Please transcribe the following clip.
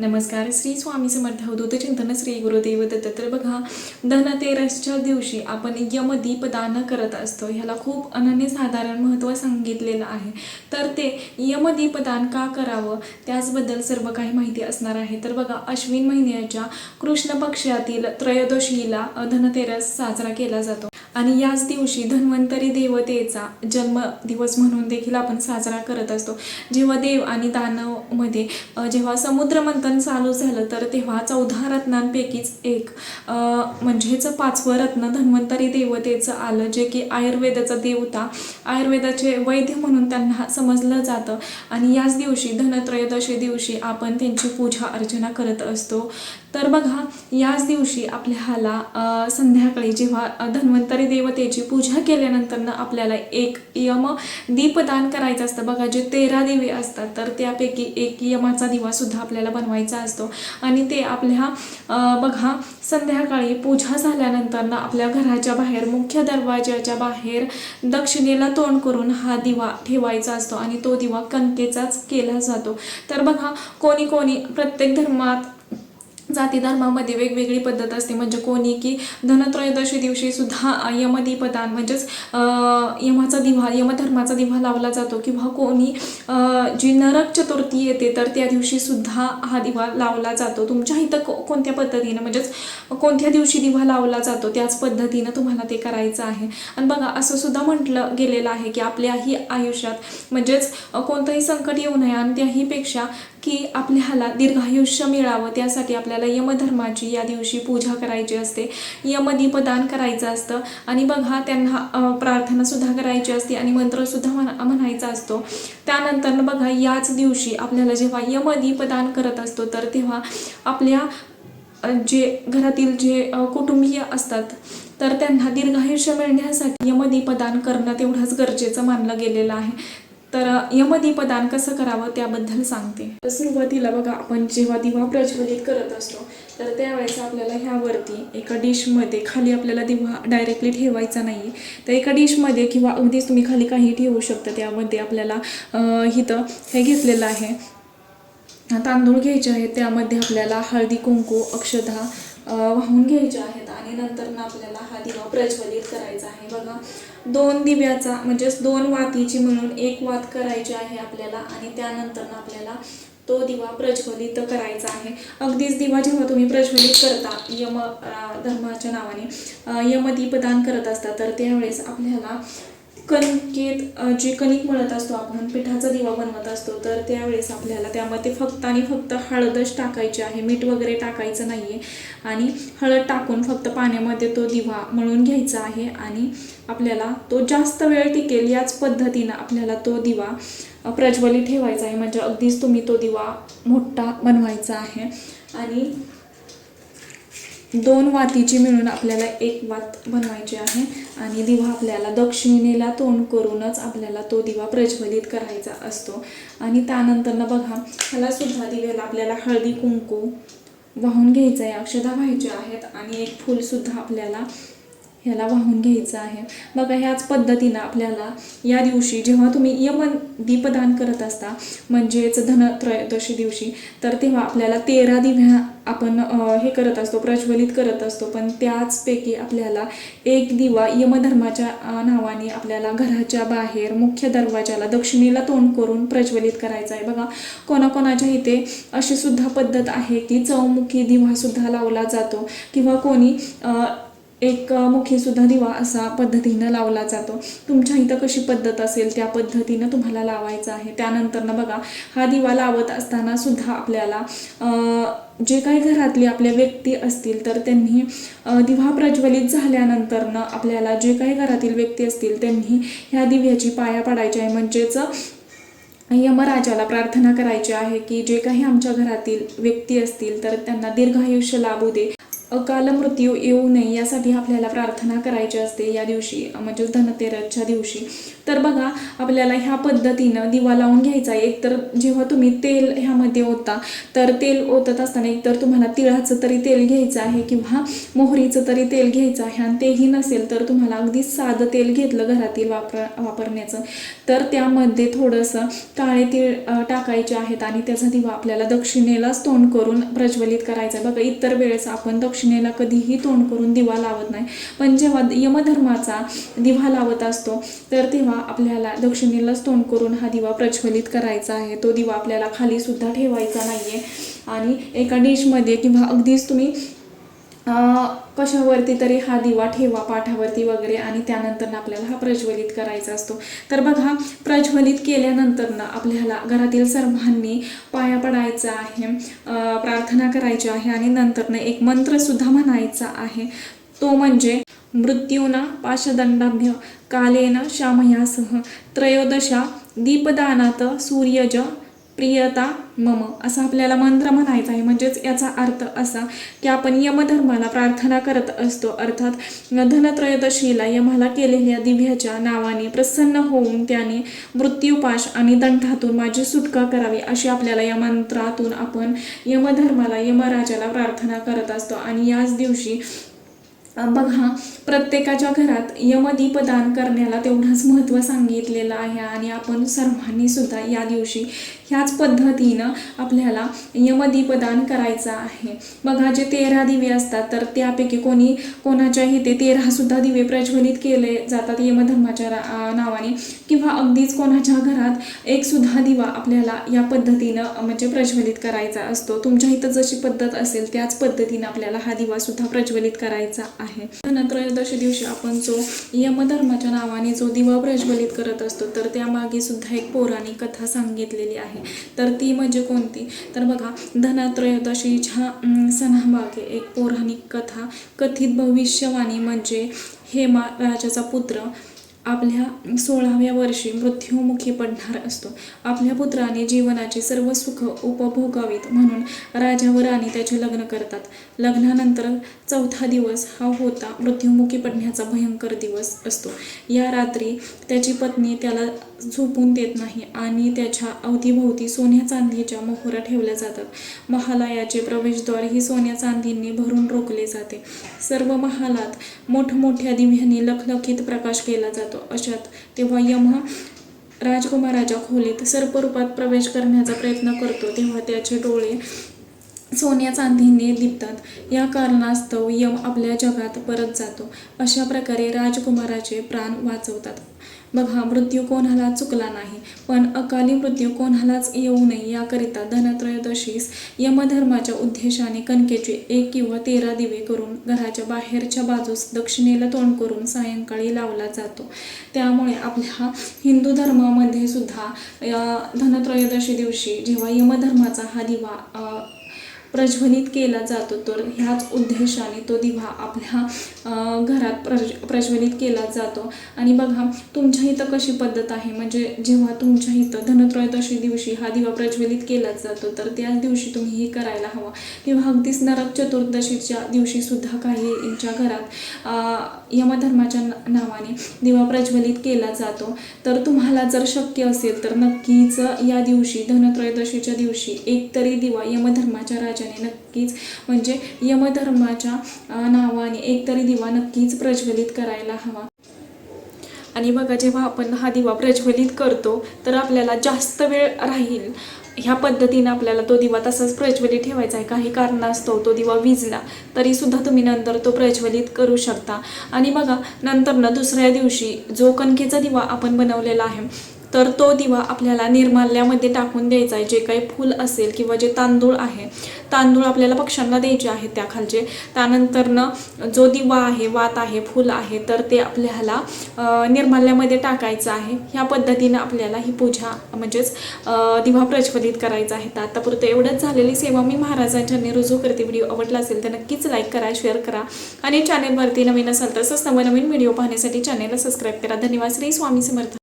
नमस्कार श्री स्वामी समर्थ अवधूत चिंतन श्री गुरुदेव दत्त. तर बघा धनतेरसच्या दिवशी आपण यमदीपदान करत असतो. ह्याला खूप अनन्यसाधारण महत्त्व सांगितलेलं आहे. तर ते यमदीपदान का करावं? त्याचबद्दल सर्व काही माहिती असणार आहे. तर बघा अश्विन महिन्याच्या कृष्ण पक्षातील त्रयोदशीला धनतेरस साजरा केला जातो. आणि याच दिवशी धन्वंतरी देवतेचा जन्म दिवस म्हणून देखील आपण साजरा करत असतो. जेव्हा देव आणि दानवमध्ये जेव्हा समुद्रमंथन चालू झालं तर तेव्हा चौदा रत्नांपैकीच एक म्हणजेच पाचवं रत्न धन्वंतरी देवतेचं आलं जे की आयुर्वेदाचा देवता. आयुर्वेदाचे वैद्य म्हणून त्यांना समजलं जातं. आणि याच दिवशी धनत्रयोदशी दिवशी आपण त्यांची पूजा अर्चना करत असतो. तर बघा याच दिवशी आपल्याला संध्याकाळी जेव्हा धन्वंतरी देवतेची पूजा केल्यानंतरनं आपल्याला एक यम दीपदान करायचं असतं. बघा जे तेरा दिवे असतात तर त्यापैकी एक यमाचा दिवासुद्धा आपल्याला बनवायचा असतो. आणि ते आपल्या बघा संध्याकाळी पूजा झाल्यानंतर ना आपल्या घराच्या बाहेर मुख्य दरवाजाच्या बाहेर दक्षिणेला तोंड करून हा दिवा ठेवायचा असतो. आणि तो दिवा कणकेचाच केला जातो. तर बघा कोणी कोणी प्रत्येक धर्मात जाती धर्मामध्ये वेगवेगळी पद्धत असते. म्हणजे कोणी की धनत्रयोदशी दिवशी सुद्धा यमदीपदान म्हणजेच यमाचा दिवा यमधर्माचा दिवा लावला जातो किंवा कोणी जी नरक चतुर्थी येते तर त्या दिवशी सुद्धा हा दिवा लावला जातो. तुमच्या इथं को कोणत्या पद्धतीनं म्हणजेच कोणत्या दिवशी दिवा लावला जातो त्याच पद्धतीनं तुम्हाला ते करायचं आहे. आणि बघा असं सुद्धा म्हटलं गेलेलं आहे की आपल्याही आयुष्यात म्हणजेच कोणतंही संकट येऊ नये आणि त्याहीपेक्षा की आपल्याला दीर्घायुष्य मिळावं त्यासाठी आपल्याला यमधर्माची या दिवशी पूजा करायची असते. यमदीपदान करायचं असतं आणि बघा त्यांना प्रार्थनासुद्धा करायची असते आणि मंत्रसुद्धा म्हणा म्हणायचा असतो. त्यानंतर बघा याच दिवशी आपल्याला जेव्हा यमदीपदान करत असतो तर तेव्हा आपल्या जे घरातील जे कुटुंबीय असतात तर त्यांना दीर्घायुष्य मिळण्यासाठी यमदीपदान करणं तेवढंच गरजेचं मानलं गेलेलं आहे. तर यमदीपदान कसं करावं त्याबद्दल सांगते. तर सुरुवातीला बघा आपण जेव्हा दिवा प्रज्वलित करत असतो तर त्यावेळेस आपल्याला ह्यावरती एका डिशमध्ये खाली आपल्याला दिवा डायरेक्टली ठेवायचा नाही. तर एका डिशमध्ये किंवा अगदीच तुम्ही खाली काही ठेवू शकता त्यामध्ये आपल्याला इथं हे घेतलेलं आहे. तांदूळ घ्यायचे आहेत त्यामध्ये आपल्याला हळदी कुंकू अक्षधा वाहून घ्यायचे आहेत आणि नंतर आपल्याला हा दिवा प्रज्वलित करायचा आहे. बघा दोन दिव्याचा म्हणजेच दोन वातीची म्हणून एक वात करायची आहे आपल्याला आणि त्यानंतर आपल्याला तो दिवा प्रज्वलित करायचा आहे. अगदीच दिवा जेव्हा तुम्ही प्रज्वलित करता यम धर्माच्या नावाने अ, यमदीपदान करत असता तर त्यावेळेस आपल्याला कणकेत जे कणिक मळत असतो आपण पिठाचा दिवा बनवत असतो तर त्यावेळेस आपल्याला त्यामध्ये फक्त आणि फक्त हळदच टाकायची आहे. मीठ वगैरे टाकायचं नाही आहे आणि हळद टाकून फक्त पाण्यामध्ये तो दिवा मळून घ्यायचा आहे आणि आपल्याला तो जास्त वेळ टिकेल याच पद्धतीनं आपल्याला तो दिवा प्रज्वलित ठेवायचा आहे. म्हणजे अगदीच तुम्ही तो दिवा मोठा बनवायचा आहे. आणि दोन वातीची मिळून आपल्याला एक वात बनवायची आहे. आणि दिवा आपल्याला दक्षिणेला तोंड करूनच आपल्याला तो दिवा प्रज्वलित करायचा असतो. आणि त्यानंतरनं बघा ह्याला सुद्धा दिव्याला आपल्याला हळदी कुंकू वाहून घ्यायचं आहे अक्षदा व्हायच्या आहेत. आणि एक फूलसुद्धा आपल्याला ह्याला वाहून घ्यायचं आहे. बघा ह्याच पद्धतीनं आपल्याला या दिवशी जेव्हा तुम्ही यमन दीपदान करत असता म्हणजेच धनत्रयोदशी दिवशी तर तेव्हा आपल्याला तेरा दिव्या आपण हे करत असतो प्रज्वलित करत असतो. पण त्याचपैकी आपल्याला एक दिवा यमधर्माच्या नावाने आपल्याला घराच्या बाहेर मुख्य दरवाजाला दक्षिणेला तोंड करून प्रज्वलित करायचं आहे. बघा कोणाकोणाच्या इथे अशी सुद्धा पद्धत आहे की चौमुखी दिवासुद्धा लावला जातो. किंवा कोणी एक मुखी सुद्धा दिवा असा पद्धतीनं लावला जातो. तुमच्या इथं कशी पद्धत असेल त्या पद्धतीनं तुम्हाला लावायचं आहे. त्यानंतरनं बघा हा दिवा लावत असताना सुद्धा आपल्याला अं, जे काही घरातले आपल्या व्यक्ती असतील तर त्यांनी दिवा प्रज्वलित झाल्यानंतरनं आपल्याला जे काही घरातील व्यक्ती असतील त्यांनी ह्या दिव्याची पाया पाडायची आहे. म्हणजेच यमराजाला प्रार्थना करायची आहे की जे काही आमच्या घरातील व्यक्ती असतील तर त्यांना दीर्घायुष्य लाभू दे. अकाल मृत्यू येऊ नये यासाठी आपल्याला प्रार्थना करायची असते या दिवशी म्हणजे धनतेरसच्या दिवशी. तर बघा आपल्याला ह्या पद्धतीनं दिवा लावून घ्यायचा आहे. एकतर जेव्हा तुम्ही तेल ह्यामध्ये ओता तर तेल ओतत असताना एकतर तुम्हाला तिळाचं तरी तेल घ्यायचं आहे किंवा मोहरीचं तरी तेल घ्यायचं आहे आणि तेही नसेल तर तुम्हाला अगदी साधं तेल घेतलं घरातील वापर वापरण्याचं. तर त्यामध्ये थोडंसं काळे तीळ टाकायचे आहेत आणि त्याचा दिवा आपल्याला दक्षिणेलाच तोंड करून प्रज्वलित करायचा आहे. बघा इतर वेळेस आपण दक्षिणेला कधीही तोंड करून दिवा लावत नाही. पण जेव्हा यमधर्माचा दिवा लावत असतो तर तेव्हा आपल्याला दक्षिणेलाच तोंड करून हा दिवा प्रज्वलित करायचा आहे. तो दिवा आपल्याला खाली सुद्धा ठेवायचा आहे आणि एका डिशमध्ये किंवा अगदीच तुम्ही कशावरती तरी हा दिवा ठेवा पाठावरती वगैरे आणि त्यानंतर आपल्याला हा प्रज्वलित करायचा असतो. तर बघा प्रज्वलित केल्यानंतर ना आपल्याला घरातील सर्वांनी पाया पडायचा आहे प्रार्थना करायची आहे आणि नंतर एक मंत्रसुद्धा म्हणायचा आहे. तो म्हणजे मृत्यूना पाशदंडाभ्य कालेन श्यामयासह त्रयोदशा दीपदानात सूर्यज प्रियता मम असा आपल्याला मंत्र म्हणायचा आहे. म्हणजेच याचा अर्थ असा की आपण यमधर्माला प्रार्थना करत असतो. अर्थात धनत्रयोदशीला यमाला केलेल्या दिव्याच्या नावाने प्रसन्न होऊन त्याने मृत्यूपाश आणि दंठातून माझी सुटका करावी अशी आपल्याला या मंत्रातून आपण यमधर्माला यमराजाला प्रार्थना करत असतो. आणि याच दिवशी बघा प्रत्येकाच्या घरात यमदीप दान करण्याला तेवढंच महत्त्व सांगितलेलं आहे आणि आपण सर्वांनी सुद्धा या दिवशी ह्याच पद्धतीनं आपल्याला यमदीप दान करायचं आहे. बघा जे तेरा दिवे असतात तर त्यापैकी कोणी कोणाच्याही ते तेरासुद्धा दिवे प्रज्वलित केले जातात यमधर्माच्या नावाने. किंवा अगदीच कोणाच्या घरात एक सुद्धा दिवा आपल्याला या पद्धतीनं म्हणजे प्रज्वलित करायचा असतो. तुमच्या इथं जशी पद्धत असेल त्याच पद्धतीनं आपल्याला हा दिवा सुद्धा प्रज्वलित करायचा आहे. धनत्रयोदशी दिवशी आपण जो यमधर्माच्या नावाने जो दिवा प्रज्वलित करत असतो तर त्यामागे सुद्धा एक पौराणिक कथा सांगितलेली आहे. तर ती म्हणजे कोणती? तर बघा धनत्रयोदशीच्या सणामागे एक पौराणिक कथा कथित भविष्यवाणी म्हणजे हेमा राजाचा पुत्र आपल्या सोळाव्या वर्षी मृत्युमुखी पडणार असतो. आपल्या पुत्राने जीवनाचे सर्व सुख उपभोगावीत म्हणून राजा व राणी त्याचे लग्न करतात. लग्नानंतर चौथा दिवस हा होता मृत्युमुखी पडण्याचा भयंकर दिवस असतो. या रात्री त्याची पत्नी त्याला झोपून देत नाही आणि त्याच्या अवतीभोवती सोन्या चांदीच्या मोहरा ठेवल्या जातात. महालयाचे प्रवेशद्वार ही सोन्या चांदींनी भरून रोखले जाते. सर्व महालात मोठमोठ्या दिव्यांनी लखलखीत प्रकाश केला जातो. अशात तेव्हा यम राजकुमाराच्या खोलीत सर्परूपात प्रवेश करण्याचा प्रयत्न करतो. तेव्हा त्याचे डोळे सोन्या चांदीने लिपतात. या कारणास्तव यम आपल्या जगात परत जातो. अशा प्रकारे राजकुमाराचे प्राण वाचवतात. बघा मृत्यू कोणाला चुकला नाही पण अकाली मृत्यू कोणालाच येऊ नये याकरिता धनत्रयोदशीस यमधर्माच्या उद्देशाने कणकेचे एक किंवा तेरा दिवे करून घराच्या बाहेरच्या बाजूस दक्षिणेला तोंड करून सायंकाळी लावला जातो. त्यामुळे आपल्या हिंदू धर्मामध्ये सुद्धा या धनत्रयोदशी दिवशी जेव्हा यमधर्माचा हा दिवा प्रज्वलित केला जातो तर ह्याच उद्देशाने तो दिवा आपल्या घरात प्रज प्रज्वलित केला जातो. आणि बघा तुमच्या इथं कशी पद्धत आहे? म्हणजे जेव्हा तुमच्या इथं धनत्रयोदशी दिवशी हा दिवा प्रज्वलित केला जातो तर त्याच दिवशी तुम्ही हे करायला हवं. किंवा अगदीच नरक चतुर्दशीच्या दिवशीसुद्धा काही यांच्या घरात यमधर्माच्या ना- नावाने दिवा प्रज्वलित केला जातो. तर तुम्हाला जर शक्य असेल तर नक्कीच या दिवशी धनत्रयोदशीच्या दिवशी एक तरी दिवा यमधर्माच्या राजाने नक्कीच म्हणजे यमधर्माच्या नावाने एक तरी दिवा नक्कीच प्रज्वलित करायला हवा. आणि बघा जेव्हा आपण हा दिवा प्रज्वलित करतो तर आपल्याला जास्त वेळ राहील. ह्या पद्धतीनं आपल्याला तो दिवा तसाच प्रज्वलित ठेवायचा आहे. काही कारणास्तव तो दिवा विजला तरी सुद्धा तुम्ही नंतर तो प्रज्वलित करू शकता. आणि बघा नंतर ना दुसऱ्या दिवशी जो कणकेचा दिवा आपण बनवलेला आहे तर तो दिवा आपल्याला निर्माल्यामध्ये टाकून द्यायचा आहे. जे काही फूल असेल किंवा जे तांदूळ आहे तांदूळ आपल्याला पक्ष्यांना द्यायचे आहेत त्या खालचे. त्यानंतरनं जो दिवा आहे वात आहे फूल आहे तर ते आपल्याला निर्माल्यामध्ये टाकायचं आहे. ह्या पद्धतीनं आपल्याला ही पूजा म्हणजेच दिवा प्रज्वलित करायचा आहे. तर आत्तापुरतं एवढंच झालेली सेवा मी महाराजांच्या रुजू करते. व्हिडिओ आवडला असेल तर नक्कीच लाईक करा शेअर करा. आणि चॅनेलवरती नवीन असाल तसंच नवनवीन व्हिडिओ पाहण्यासाठी चॅनेलला सबस्क्राईब करा. धन्यवाद. श्री स्वामी समर्थ.